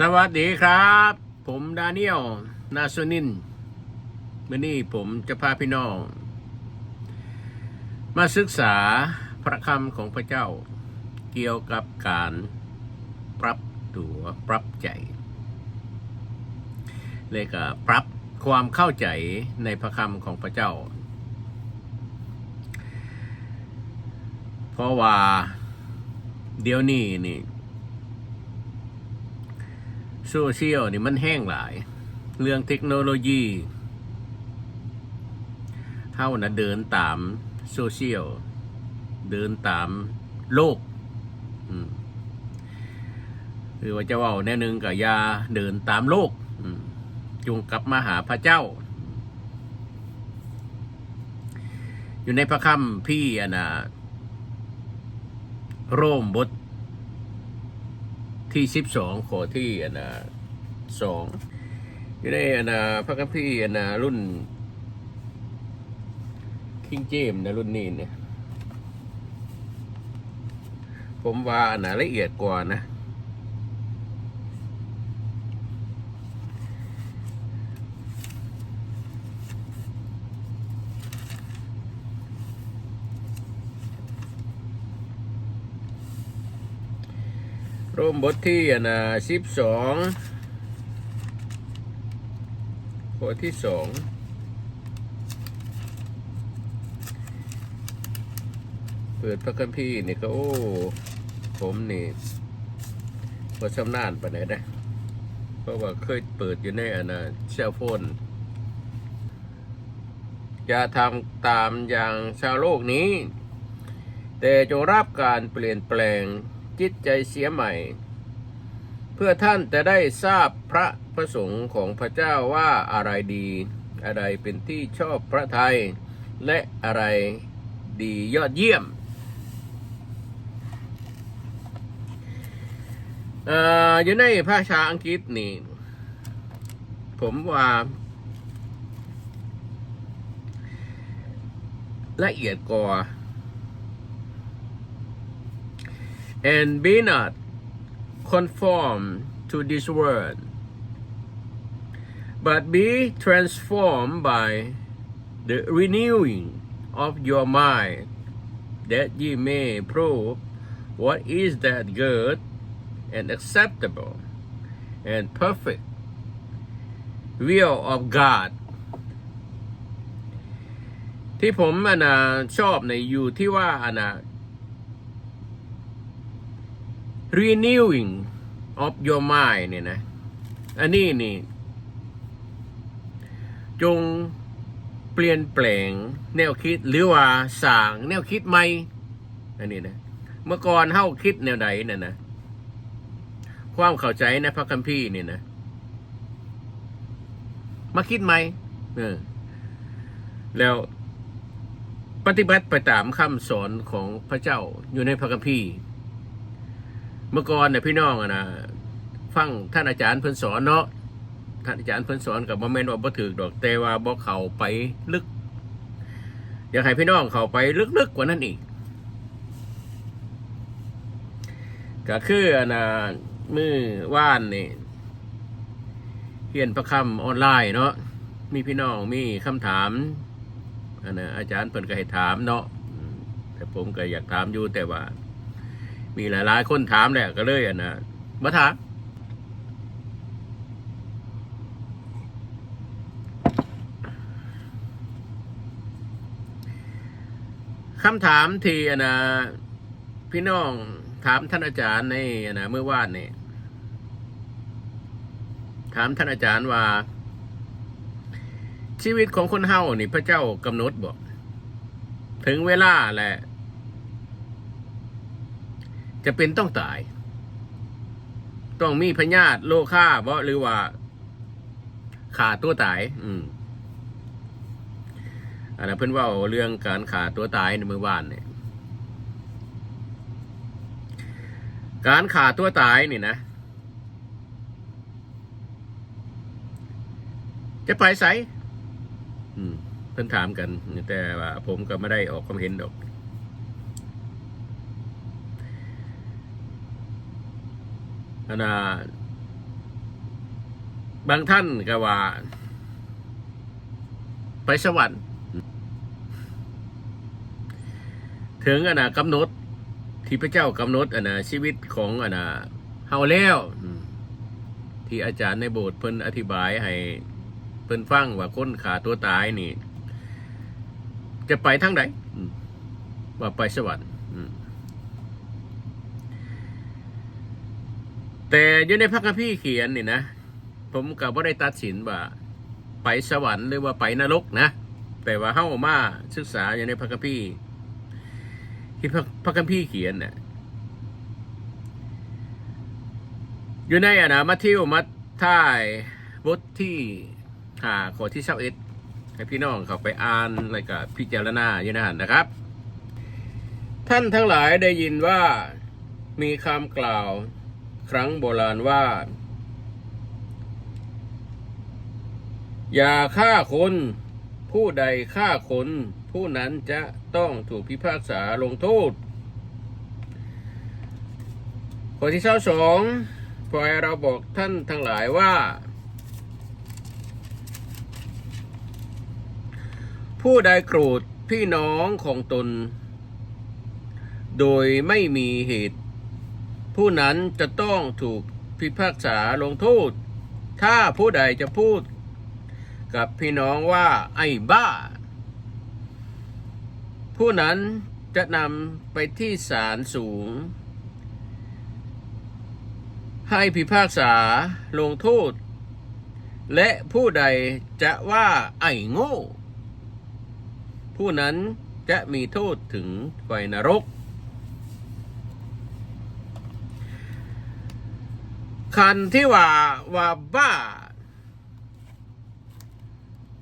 สวัสดีครับ ผมดาเนียลนาโซนินวันนี้ผมจะพาพี่น้อง มาศึกษาพระคำของพระเจ้า เกี่ยวกับการปรับตัวปรับใจ เลยก็ปรับความเข้าใจในพระคำของพระเจ้า เพราะว่าเดี๋ยวนี้นี่ โซเชียลนี่มันแห้งหลาย เรื่องเทคโนโลยีเท่านะเดินตามโซเชียล เดินตามโลกอืมหรือว่าจะเว่าแน่นึงกับยาเดินตามโลกจงกลับมาหาพระเจ้า อยู่ในพระคัมภีร์อะนะโรมบท ที่สิบสองขอที่อันนะสองอยู่ในอันนะพระคัมภีร์อันนะรุ่นคิงเจมนะรุ่นนี้เนี่ยผมว่าอันนะละเอียดกว่านะ ร่มบทที่อันนะสิบสองข้อที่สองเปิดพระคัมภีร์นี่ก็โอ้ ผมนี่พอชำนาญปไหนได้เพราะว่าเคยเปิดอยู่ในอันนะเซลโฟนอย่าทำตามอย่างชาวโลกนี้ แต่จงรับการเปลี่ยนแปลง จิตใจเสียใหม่ เพื่อท่านจะได้ทราบพระประสงค์ของพระเจ้าว่าอะไรดี อะไรเป็นที่ชอบพระทัยและอะไรดียอดเยี่ยมเอ่ออยู่ในภาษาอังกฤษนี่ ผมว่าละเอียดกว่า and be not conformed to this world, but be transformed by the renewing of your mind, that ye may prove what is that good and acceptable and perfect will of God ที่ผมอันนะชอบในอยู่ที่ว่าอันนะ renewing of your mind เนี่ยนะ อันนี้นี่ จงเปลี่ยนแปลงแนวคิดหรือว่าสร้างแนวคิดใหม่ อันนี้นะ เมื่อก่อนเฮาคิดแนวใดเนี่ยนะ ความเข้าใจในพระคัมภีร์เนี่ยนะ มาคิดใหม่เออแล้วปฏิบัติไปตามคำสอนของพระเจ้าอยู่ในพระคัมภีร์ เมื่อก่อนเนี่ยพี่น้องอะนะฟังท่านอาจารย์เพิ่นสอนเนาะท่านอาจารย์เพิ่นสอนกับบ่แม่นว่าบ่ถูกดอกแต่ว่าบ่เข้าไปลึก อยากให้พี่น้องเข้าไปลึกๆกว่านั้นอีกก็คืออนน่ะมือว่านนี่เขียนประคำออนไลน์เนาะมีพี่น้องมีคำถามอันนะอาจารย์เพิ่นก็ให้ถามเนาะแต่ผมก็อยากถามอยู่แต่ว่า มีหลายๆ คนถามแหละก็เลยอะนะมาถามคำถามที่อะนะพี่น้องถามท่านอาจารย์ในอะนะเมื่อวานนี่ถามท่านอาจารย์ว่า ชีวิตของคนเฮานี่พระเจ้ากำหนดบอก ถึงเวลาแหละ จะเป็นต้องตาย ต้องมีพญาติโลค่าบ่หรือว่าขาตัวตาย อืมอันนั้นเพิ่นว่าเรื่องการขาตัวตายในมือวานเนี่ยการขาตัวตายนี่นะจะไปไสอืมเพิ่นถามกัน แต่ว่าผมก็ไม่ได้ออกความเห็นดอก อันน่ะบางท่านก็ว่า ไปสวรรค์ถึงอนนะกำหนด ที่พระเจ้ากำหนดอนนะชีวิตของอนนะเฮาแล้วที่อาจารย์ในโบสถ์เพิ่นอธิบายให้เพิ่นฟังว่าคนขาตัวตายนี่ จะไปทางไหนว่าไปสวรรค์อืม แต่อยู่ในพระคัมภีร์เขียนนี่นะ ผมก็บ่ได้ตัดสินว่าไปสวรรค์หรือว่าไปนรกนะ แต่ว่าเฮ้ามาศึกษาอยู่ในพระคัมภีร์ที่พระคัมภีร์เขียนน่ะอยู่ในอะนะมัทธิวมัทท้ายบทที่หาข้อที่เเอ็ดให้พี่น้องเขาไปอ่านแล้วก็พิจารณาอยู่ในนั้นนะครับ ท่านทั้งหลายได้ยินว่ามีคำกล่าว ครั้งโบราณว่า อย่าฆ่าคน ผู้ใดฆ่าคน ผู้นั้นจะต้องถูกพิพากษาลงโทษข้อที่เช้าสองพอเราบอกท่านทั้งหลายว่า ผู้ใดโกรธพี่น้องของตน โดยไม่มีเหตุ ผู้นั้นจะต้องถูกพิพากษาลงโทษ ถ้าผู้ใดจะพูด กับพี่น้องว่าไอ้บ้า ผู้นั้นจะนำไปที่ศาลสูง ให้พิพากษาลงโทษ และผู้ใดจะว่าไอ้โง่ ผู้นั้นจะมีโทษถึงไฟนรก คันที่ว่าว่าบ้า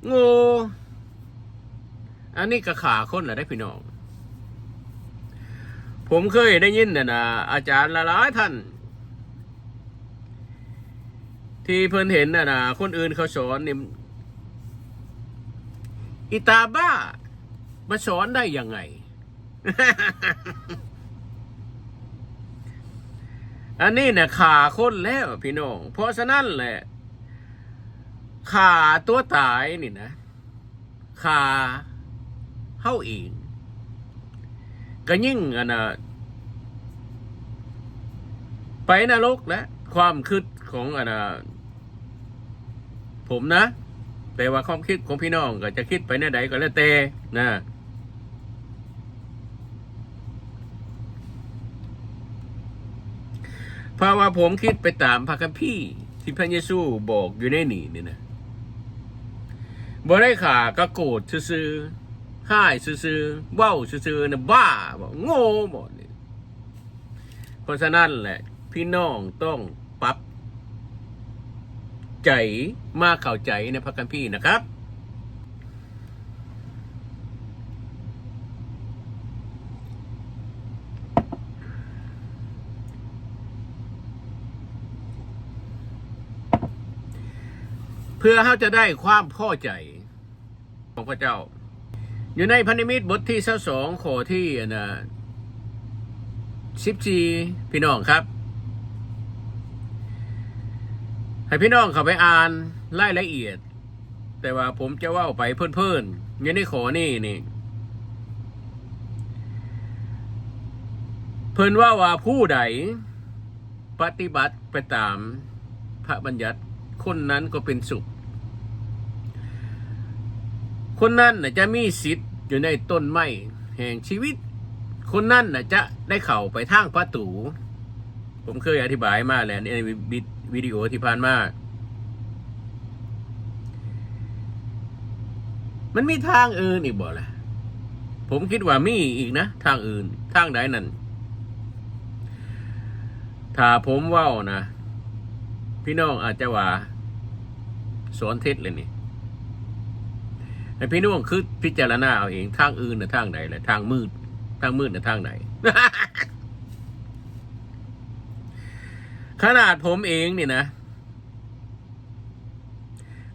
โง่อันนี้ก็ขาคนเหรอได้พี่น้อง ผมเคยได้ยินนะนะอาจารย์หลายท่าน ที่เพิ่นเห็นนะนะคนอื่นเขาสอนนี่อิตาบ้า มาสอนได้ยังไง อันนี้เนี่ยขาคนแล้วพี่น้อง เพราะฉะนั้นแหละขาตัวตายนี่นะขาเฮาเองก็ยิ่งอันนะไปนรกและความคิดของอันนะผมนะ แต่ว่าความคิดของพี่น้องก็จะคิดไปในใดก็แล้วแต่นะ เพราะว่าผมคิดไปตามพระคัมภีร์ที่พระเยซูบอกอยู่ในนี่นี่นะบ่ได้ขาก็โกรธซื่อห้ายซื่อเว้าซื่อนะบ้าบอกโง่หมดนี่เพราะฉะนั้นแหละ พี่น้องต้องปรับใจมาเข้าใจในพระคัมภีร์นะครับ เพื่อเขาจะได้ความพอใจของพระเจ้า อยู่ในพันธมิตรบทที่สองข้อที่นะสิบจีพี่น้องครับ ให้พี่น้องเข้าไปอ่านรายละเอียด แต่ว่าผมจะว่าไปเพิ่นๆอยู่ในขอนี่นี่เพิ่นว่าว่าผู้ใดปฏิบัติไปตามพระบัญญัติคนนั้นก็เป็นสุข คนนั้นนะจะมีสิทธิ์อยู่ในต้นไม้แห่งชีวิต คนนั้นนะจะได้เข้าไปทางประตู ผมเคยอธิบายมาแล้วในวิดีโอที่ผ่านมา มันมีทางอื่นอีกบ่ล่ะ ผมคิดว่ามีอีกนะ ทางอื่น ทางใดนั่น ถ้าผมว่านะ พี่น้องอาจจะว่าสอนเท็จเลยนี่ แต่พี่น้องคือพิจารณาเอาเองทางอื่นนะทางไหนแหละทางมืด ทางมืดนะทางไหน ขนาดผมเองเนี่ยนะ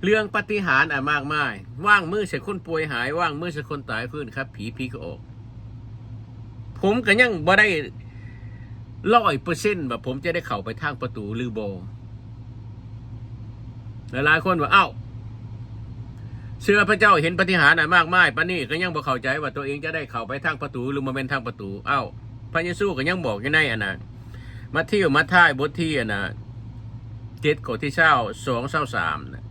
เรื่องปฏิหารอะมากมาย ว่างมือเสียคนป่วยหาย ว่างมือเสียคนตายฟื้นครับ ผีผีก็ออก ผมก็ยังบ่ได้ร้อยเปอร์เซ็นต์แบบผมจะได้เข้าไปทางประตูหรือบอหลายคนว่าเอ้า เชื่อพระเจ้าเห็นปฏิหารย์น่ะมากมายปานนี้ก็ยังบ่เข้าใจว่าตัวเองจะได้เข้าไปทางประตูหรือมาเป็นทางประตูเอ้าพระเยซูก็ยังบอกอยู่ในอันนะมัทธิวมัทธิายบทที่อันนะเจ็ดข้อที่เช้าสองเช้าสามนะ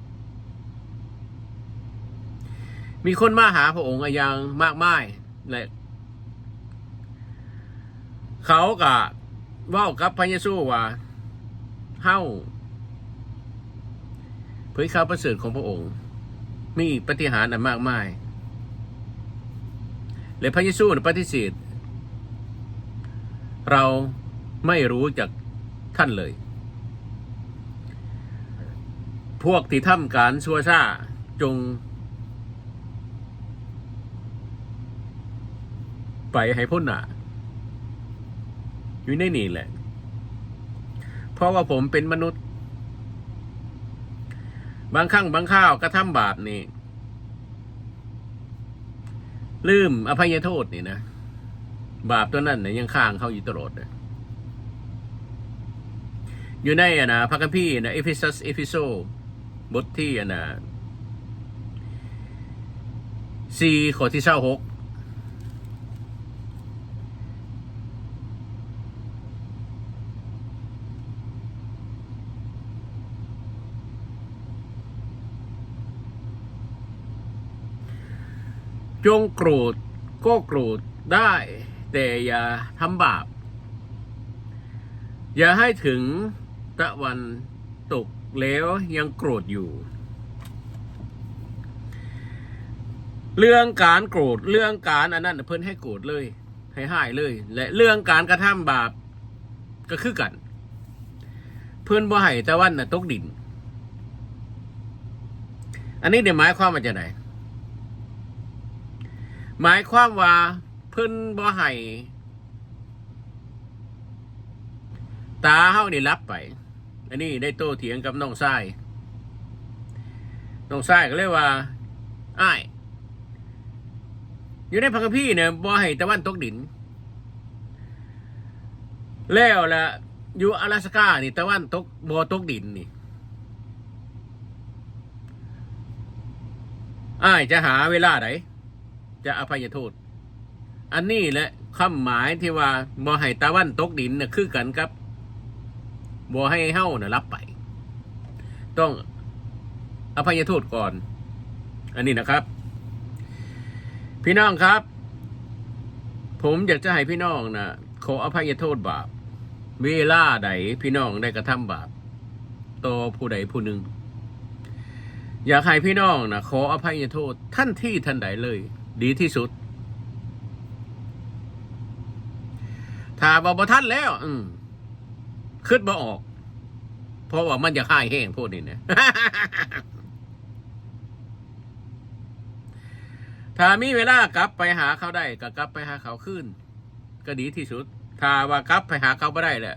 มีคนมาหาพระองค์อย่างมากมายและเขาก็เว้ากับพระเยซูว่าเฮาเผยข่าวประเสริฐของพระองค์ มีปฏิหารอันมากมายและพระเยซูปฏิเสธเราไม่รู้จากท่านเลย พวกที่ทำการชั่วช้าจง ไปให้พ้นหนาอยู่ในนี่แหละ เพราะว่าผมเป็นมนุษย์ บางครั้งบางข้าวกระทำบาปนี่ ลืมอภัยโทษนี่นะ บาปตัวนั้นเนี่ยยังข้างเขาอยู่ตลอดเลยอยู่ในอะนะพระคัมภีร์นะเอฟิซัสเอฟิโซบทที่อะนะสี่ข้อที่เศร้าหก จงโกรธก็โกรธได้ แต่อย่าทำบาป อย่าให้ถึงตะวันตกแล้วยังโกรธอยู่ เรื่องการโกรธเรื่องการอันนั้นเพิ่นให้โกรธเลย ให้หายเลย และเรื่องการกระทำบาปก็คือกัน เพิ่อนบ่ให้ตะวันน่ะตกดิน อันนี้เนี่ยหมายความว่าจะไหน หมายความว่าเพิ่นบ่ให้ตาเฮานี่รับไป อันนี้ได้โต้เถียงกับน้องชายน้องชายก็เลยว่าอ้ายอยู่ในพังพี่เนี่ยบ่ให้ตะวันตกดิน แล้วละอยู่阿拉斯กานี่ตะวันตกบ่ตกดินนี่อ้ายจะหาเวลาไหน จะอภัยโทษ อันนี้แหละคำหมายที่ว่าบ่ให้ตะวันตกดินน่ะคือกันครับบ่ให้เฮ้าน่ะรับไป ต้องอภัยโทษก่อน อันนี้นะครับ พี่น้องครับ ผมอยากจะให้พี่น้องนะขออภัยโทษบาปเวลาใดพี่น้องได้กระทำบาปต่อผู้ใดผู้หนึ่งอยากให้พี่น้องนะขออภัยโทษท่านที่ท่านใดเลย ดีที่สุด ถ้าบอกบท่านแล้ว อืมขึ้นมาออก เพราะว่ามันจะค่ายแห้งพวกนี้เนี่ยถ้ามีเวลากลับไปหาเขาได้ก็กลับไปหาเขาขึ้น ก็ดีที่สุด ถ้าว่ากลับไปหาเขาไม่ได้แหละ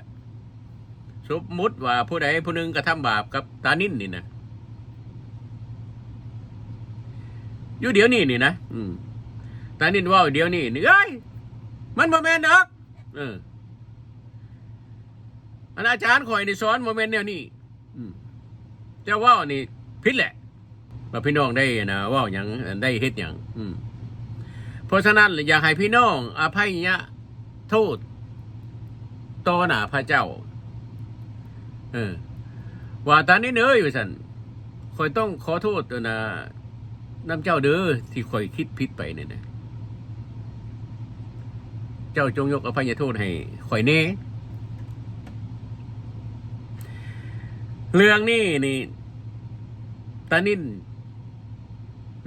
สมมุติว่าผู้ใดผู้หนึ่งกระทำบาปกับตานิ่นนี่นะอยู่เดี๋ยวนี้นี่นะอืม ตานิ่นว่าเดี๋ยวนี้นี่เอ้ยมันโมเมนต์ดอกเอออันอาจารย์ข่อยนี่สอนโมเมนต์แนวนี้เจ้าว่านี่ผิดแหละว่าพี่น้องได้นะว่าอย่างได้เฮ็ดอย่างอืมเพราะฉะนั้นอยากให้พี่น้องอภัยยะโทษต่อหน้าพระเจ้า เออ ว่าตอนนี้เนยอยู่สันคอยต้องขอโทษนะน้ำเจ้าเด้อที่คอยคิดผิดไปเนี่ยนะ เจ้าจงยกอภัยโทษให้คอยเน่เรื่องนี้นี่ตานิน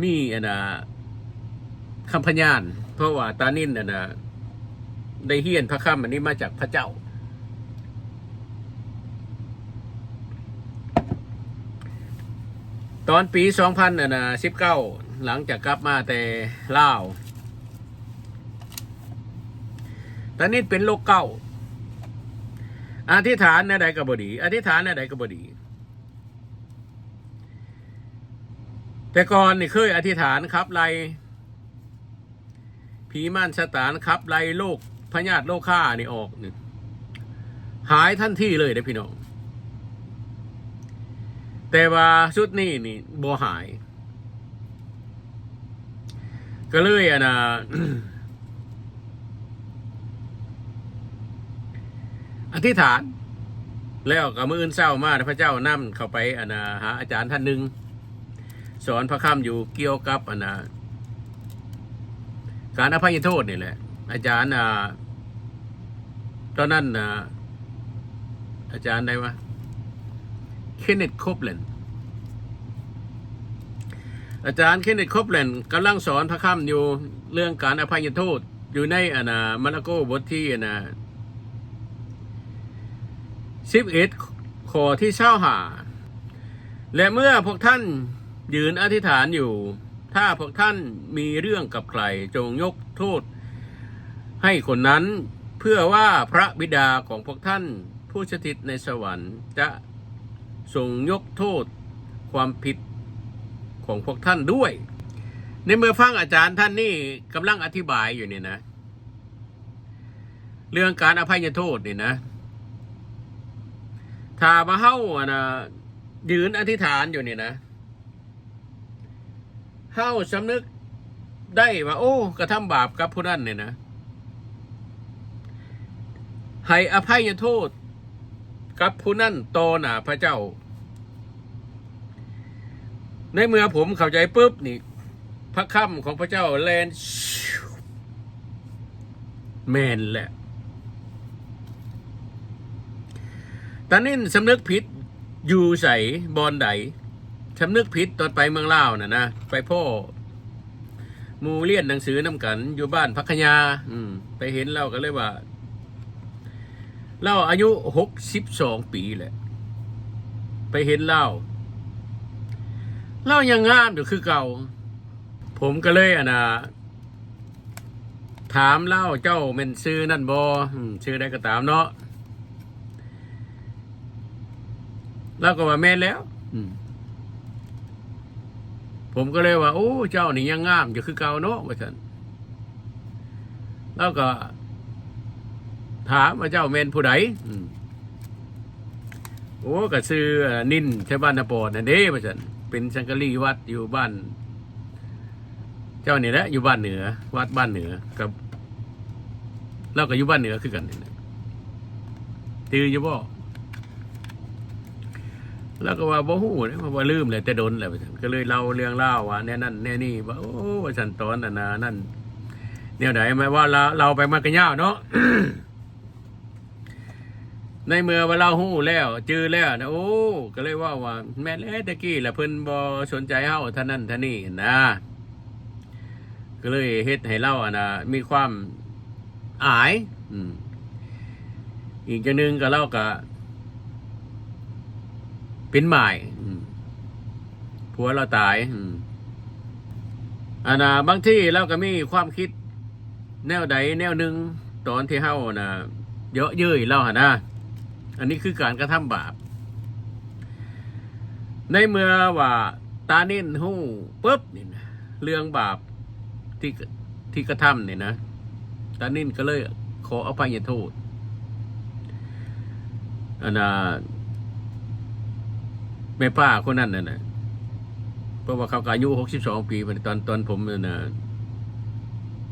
มีอันนะคำพยาน เพราะว่าตานินอันนะได้เฮียนพระคำอันนี้มาจากพระเจ้า ตอนปีสองพันอะนะสิบเก้าหลังจากกลับมาแต่ลาว ตอนนี้เป็นโรคเก้าอธิษฐานในใดกับบดี อธิษฐานในใดกับบดี แต่ก่อนนี่เคยอธิษฐานครับไล่ผีม่านสตานครับไล่โลกพญาติโลกฆ่านี่ออกนี่หายทันทีเลยเด้พี่น้อง แต่ว่าชุดนี้นี่บ่หาย ก็เลยอะนะ อธิษฐาน แล้วก็มืออื่นเศร้ามาพระเจ้านำเข้าไปอนะหาอาจารย์ท่านหนึ่งสอนพระคำอยู่เกี่ยวกับอนะการอภัยโทษนี่แหละ อาจารย์อ่าตอนนั้นอะอาจารย์ใดวะเคนเนตโคบเลนอาจารย์เคนเนตโคบเลนกำลังสอนพระคำอยู่เรื่องการอภัยโทษอยู่ในอนะมาระโกบทที่อะนะ สิบเอ็ดขอที่เช่าหา และเมื่อพวกท่านยืนอธิษฐานอยู่ ถ้าพวกท่านมีเรื่องกับใครจงยกโทษ ให้คนนั้นเพื่อว่าพระบิดาของพวกท่านผู้สถิตในสวรรค์จะทรงยกโทษความผิดของพวกท่านด้วย ในเมื่อฟังอาจารย์ท่านนี่กำลังอธิบายอยู่เนี่ยนะ เรื่องการอภัยโทษนี่นะ ถ้ามาเฮ้าอะนะยืนอธิษฐานอยู่นี่นะเฮ้าสำนึกได้ว่าโอ้ กระทำบาปกับผู้นั้นเนี่ยนะให้อภัยโทษ กับผู้นั้นต่อหน้าพระเจ้า ในเมื่อผมเข้าใจปุ๊บนี่ พระคำของพระเจ้าแลนแมนแหละ ตอนนี้สำนึกผิดอยู่ใส่บอนไดสำนึกผิดตอนไปเมืองลาวน่ะนะไปพ่อมูเลียนหนังสือน้ำกัน อยู่บ้านพักขยาอืม ไปเห็นเล่าก็เลยว่าเล่าอายุหกสิบสองปีแหละ ไปเห็นเล่าเล่ายังงามอยู่คือเก่า ผมก็เลยอะนะถามเล่าเจ้าเป็นซื้อนั่นบอซื้อได้ก็ตามเนาะ แล้วก็ว่าแม่นแล้ว อืมผมก็เลยว่า โอ้ เจ้านี่ยังงามอยู่คือเก่าเนาะว่าฉันแล้วก็ ถามว่าเจ้าเมนผู้ใดอืมโอ้ก็ซื้อนินใช่บ้านนาปอดนั่นเด้ว่าฉันเป็นสังกะรีวัดอยู่บ้าน เจ้านี่แหละอยู่บ้านเหนือ วัดบ้านเหนือกับเราก็อยู่บ้านเหนือคือกันนี่แหละตืออยู่บ่ แล้วก็ว่าบ่ฮู้นะว่าบ่ลืมเลยแต่โดนแหละก็เลยเล่าเรื่องเล่าว่าแน่นั่นแน่นี่ว่าโอ้ฉันตอนนั้นนะนั่นแนวไหนมว่าเราเราไปมากระยาเนาะในเมื่อว่าเราฮู้แล้วจื้อแล้วนะโอ้ก็เลยว่าว่า แม่แล้วตะกี้แหละเพิ่นบ่สนใจเฮาท่านั้นท่านี้นะก็เลยเฮ็ดให้เราอะนะมีความอาย อืมอีกอย่างหนึงก็เราก็ เป็นหมายอืมผัวเราตายอืมอันนะบางที่เราก็มีความคิด แนวใดแนวหนึ่งตอนที่เฮานะเยอะเย้ยเราหะนะอันนี้คือการกระทำบาป ในเมื่อว่าตาเน้นหู้ปุ๊บนี่นะเรื่องบาปที่ที่กระทำเนี่ยนะตาเน้นก็เลยขออภัยโทษอันนะแม่ป้าคนนั้นน่ะนะเพราะว่าเขาอายุหกสิบสองปีตอนตอนผมน่ะ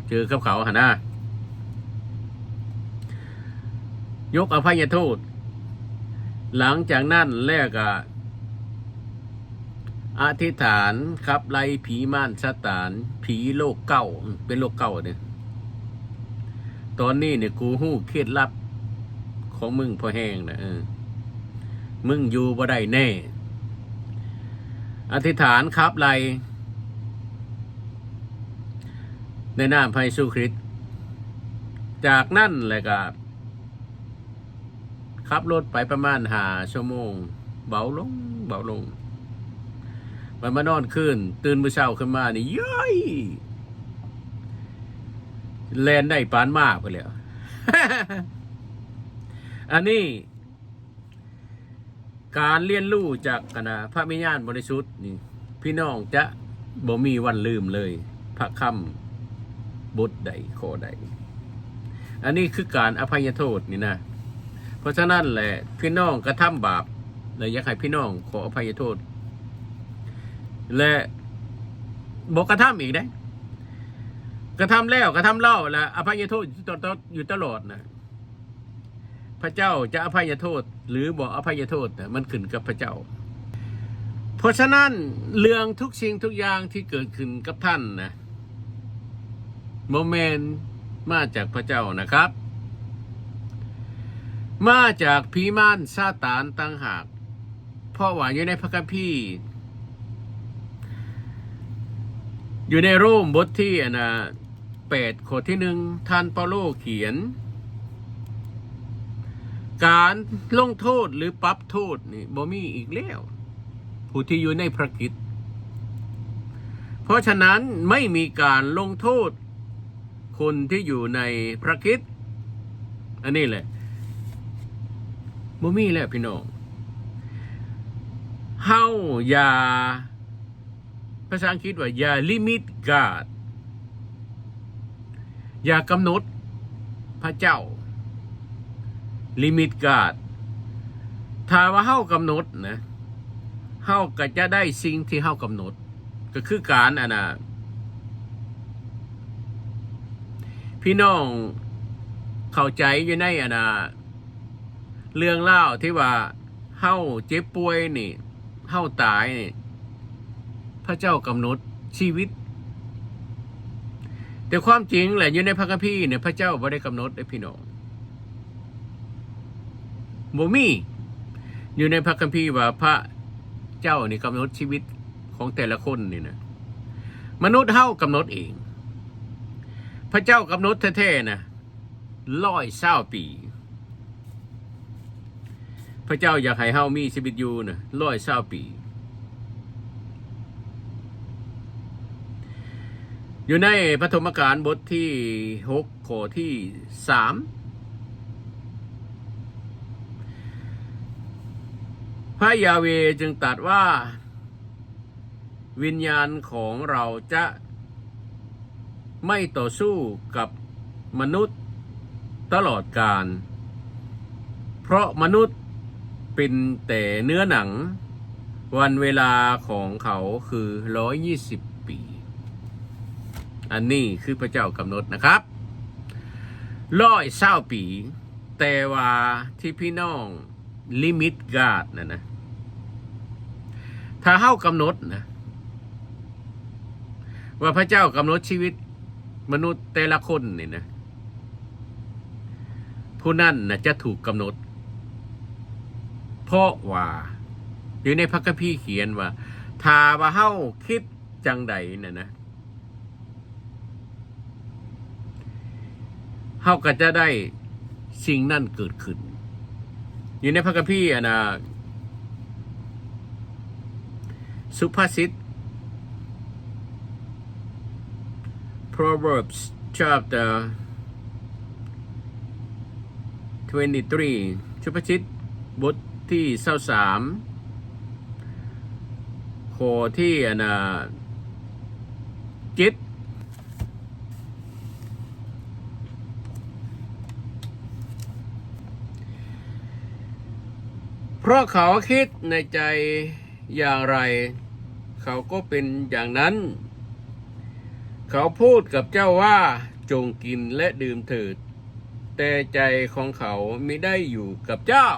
เจอกับเขาหนนะยกอภัยโทษ หลังจากนั้นแลกอธิษฐานครับไล่ผีม่านสตาน ผีโลกเก่าเป็นโลกเก่าเนี่ยตอนนี้เนี่ยกูหู้เคล็ดลับของมึงพอแห้งนะเออมึงอยู่บ่ได้แน่ ธิษฐานครับไรในนามพระเยซูคริสต์จากนั่นเลยก็ขับรถไปประมาณหาชั่วโมง เบาลง เบาลงไปมานอนขึ้น ตื่นมื้อเช้าขึ้นมานี่ย้อยแลนได้ปานมากไปแล้ว อันนี้ การเรียนรู้จากคณะพระมิญาณบริสุทธิ์นี่พี่น้องจะบ่มีวันลืมเลย พระคำบทใดข้อใด อันนี้คือการอภัยโทษนี่นะเพราะฉะนั้นแหละพี่น้องกระทำบาปและอยากให้พี่น้องขออภัยโทษ และบอกกระทำอีกได้กระทำแล้วกระทำเล่าและอภัยโทษอยู่ตลอดอยู่ตลอดนะ พระเจ้าจะอภัยโทษ หรือบอกอภัยโทษมันขึ้นกับพระเจ้า เพราะฉะนั้นเรื่องทุกสิ่งทุกอย่างที่เกิดขึ้นกับท่านนะโมเมนต์มาจากพระเจ้านะครับ มาจากผีมานซาตานตั้งหากเพราะว่าอยู่ในพระคัมภีร์อยู่ในโรมบทที่อันนะแปดข้อที่หนึ่งท่านเปาโลเขียน การลงโทษหรือปรับโทษนี่บ่มีอีกแล้ว ผู้ที่อยู่ในพระคิดเพราะฉะนั้นไม่มีการลงโทษ คนที่อยู่ในพระคิดอันนี้แหละบ่มีแล้วพี่น้องเฮาอย่าภาษาอังกฤษว่าอย่าลิมิตกาดอย่ากำหนดพระเจ้า ลิมิตกาดถ้าว่าเฮากำหนดนะเฮาก็จะได้สิ่งที่เฮากำหนด ก็คือการอันน่ะพี่น้องเข้าใจอยู่ในอันน่ะเรื่องเล่าที่ว่าเฮาเจ็บป่วยนี่เฮาตายนี่พระเจ้ากำหนดชีวิต แต่ความจริงแหละอยู่ในพระคัมภีร์เนี่ยพระเจ้าบ่ได้กำหนดไอ้พี่น้อง บ่มี อยู่ในพระคัมภีร์ว่าพระเจ้านี่กำหนดชีวิตของแต่ละคนนี่นะมนุษย์เฮากำหนดเอง พระเจ้ากำหนดแท้ๆนะร้อยเศร้าปี พระเจ้าอยากให้เฮามีชีวิตอยู่นะร้อยเศร้าปี อยู่ในปฐมกาลบทที่หกข้อที่สาม พระยาเวจึงตรัสว่า วิญญาณของเราจะไม่ต่อสู้กับมนุษย์ตลอดการเพราะมนุษย์เป็นแต่เนื้อหนัง วันเวลาของเขาคือร้อยยี่สิบปี อันนี้คือพระเจ้ากำหนดนะครับร้อยเศร้าปี แต่ว่าที่พี่น้องลิมิตกาดนะนะ ถ้าเฮ้ากำหนดนะว่าพระเจ้ากำหนดชีวิต มนุษย์แต่ละคนนี่นะ ผู้นั้นนะจะถูกกำหนด เพราะว่าอยู่ในพระคัมภีร์เขียนว่าถ้าว่าเฮ้าคิดจังใดนะนะเฮาก็จะได้สิ่งนั่นเกิดขึ้น อยู่ในพระคัมภีร์อะนะ สุภาษิต Proverbs chapter 23 สุภาษิตบทที่เศร้าสามโคที่อนะจิตเพราะเขาคิดในใจ อย่างไร เขาก็เป็นอย่างนั้น เขาพูดกับเจ้าว่าจงกินและดื่มเถิด แต่ใจของเขาไม่ได้อยู่กับเจ้า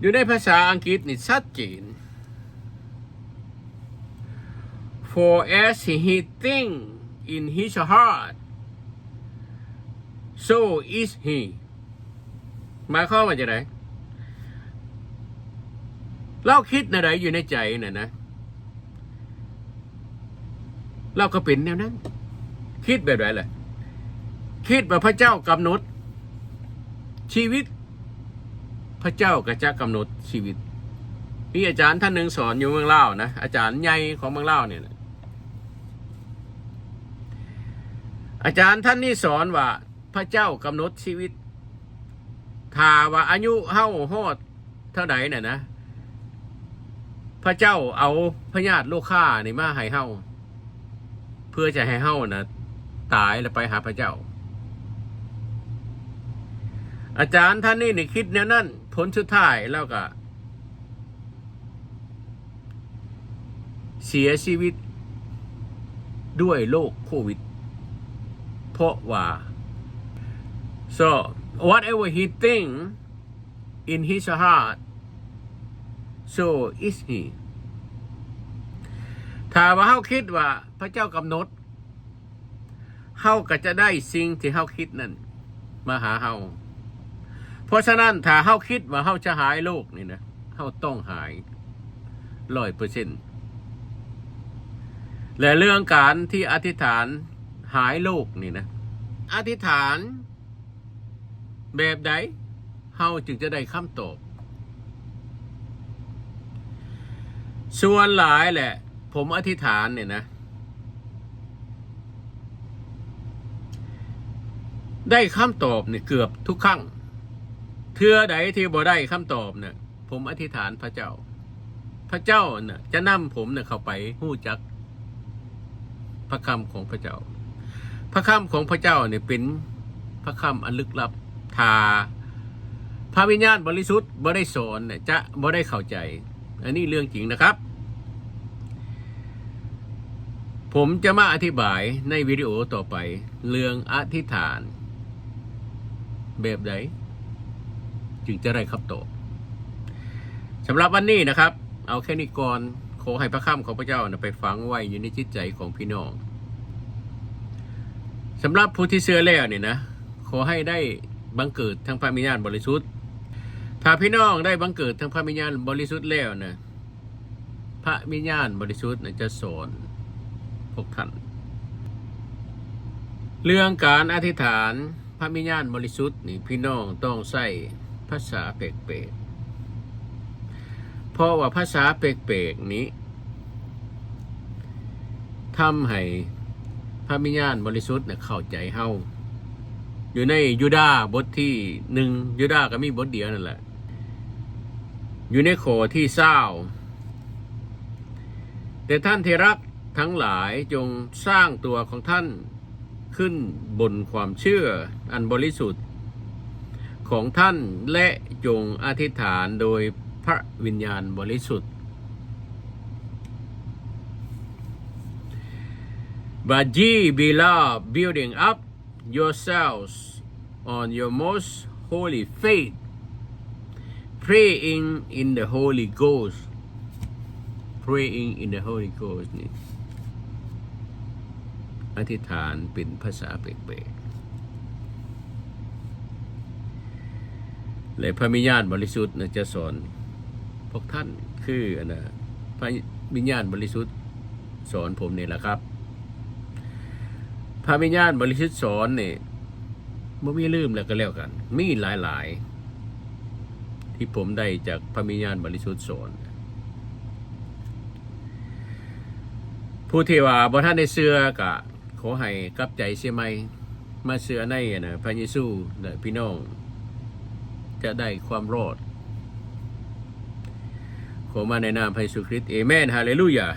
อยู่ในภาษาอังกฤษนี่ชัดเจน for as he think in his heart so is he หมายความว่าจะไหน เราคิดอะไรอยู่ในใจน่ะนะ เราก็เป็นแนวนั้น คิดแบบไหนล่ะ คิดว่าพระเจ้ากำหนด ชีวิต พระเจ้าก็จะกำหนดชีวิตมีอาจารย์ท่านหนึ่งสอนอยู่เมืองเล่านะอาจารย์ใหญ่ของเมืองเล่าเนี่ยนะอาจารย์ท่านนี้สอนว่า พระเจ้ากำหนดชีวิตถ้าว่าอายุเฮาฮอดเท่าไหร่น่ะนะ พระเจ้าเอาพญาติโลกข้านี่มาให้เฮาเพื่อจะให้เฮานะตายแล้วไปหาพระเจ้า อาจารย์ท่านนี่นี่คิดแนวนั้นพผลสุดท้ายแล้วก็ เสียชีวิตด้วยโรคโควิด เพราะว่า so whatever he think in his heart so is he ถ้าว่าเฮาคิดว่าพระเจ้ากำหนดเฮาก็จะได้สิ่งที่เฮาคิดนั่นมาหาเฮาเพราะฉะนั้นถ้าเฮาคิดว่าเฮาจะหายโรคนี่นะเฮาต้องหายร้อยเปอร์เซ็นต์และเรื่องการที่อธิษฐานหายโรคนี่นะ อธิษฐานแบบใดเฮาจึงจะได้คำตอบ ส่วนหลายแหละ ผมอธิษฐานเนี่ยนะ ได้คำตอบเนี่ยเกือบทุกครั้งเทื่อใดที่บ่ได้คำตอบเนี่ยผมอธิษฐานพระเจ้า พระเจ้าน่ะจะนำผมเนี่ยเข้าไปหู้จัก พระคำของพระเจ้า พระคำของพระเจ้าเนี่ยเป็นพระคำอันลึกลับทาพระวิญญาณบริสุทธิ์บ่ได้สอนเนี่ยจะบ่ได้เข้าใจ อันนี้เรื่องจริงนะครับ ผมจะมาอธิบายในวิดีโอต่อไป เรื่องอธิษฐาน แบบใดจึงจะได้คำตอบสำหรับวันนี้นะครับ เอาแค่นี้ก่อนขอให้พระคำของพระเจ้านะไปฝังไว้อยู่ในจิตใจของพี่น้องสำหรับผู้ที่เชื่อแล้วเนี่ยนะ ขอให้ได้บังเกิดทั้งพระวิญญาณบริสุทธิ์ถ้าพี่น้องได้บังเกิดทั้งพระวิญญาณบริสุทธิ์แล้วนะพระวิญญาณบริสุทธิ์นะจะสอน พวกท่าน เรื่องการอธิษฐานพระวิญญาณบริสุทธิ์นี่พี่น้องต้องใส่ภาษาเปลกเพราะว่าภาษาเปลกนี้ทำให้พระวิญญาณบริสุทธิ์เนี่ยเข้าใจเฮาอยู่ในยูดาบทที่หนึ่งยูดาก็มีบทเดียวนั่นแหละ อยู่ในโขที่เศร้าแต่ท่านที่รัก ทั้งหลายจงสร้างตัวของท่านขึ้นบนความเชื่ออันบริสุทธิ์ ของท่านและจงอธิษฐานโดยพระวิญญาณบริสุทธิ์ But ye beloved, building up yourselves on your most holy faith, praying in the Holy Ghost, praying in the Holy Ghost นี่ อธิษฐานเป็นภาษาเปลกๆและพระวิญาณบริสุทธิ์นะจะสอนพวกท่านคืออนะพระวิญาณบริสุทธิ์สอนผมนี่แหละครับ พระวิญาณบริสุทธิ์สอนเนี่ยไม่มีลืมแล้วก็แล้วกัน มีหลายๆ ที่ผมได้จากพระวิญาณบริสุทธิ์สอนผู้ที่ว่าบ่ท่านได้เสื้อกะ อให้กลับใจเสียใหมมาเสือในนะพระเยซูนะพี่น้อง จะได้ความรอด ขอมาในนามพระเยซูคริสต์เอเมนฮาเลลูยา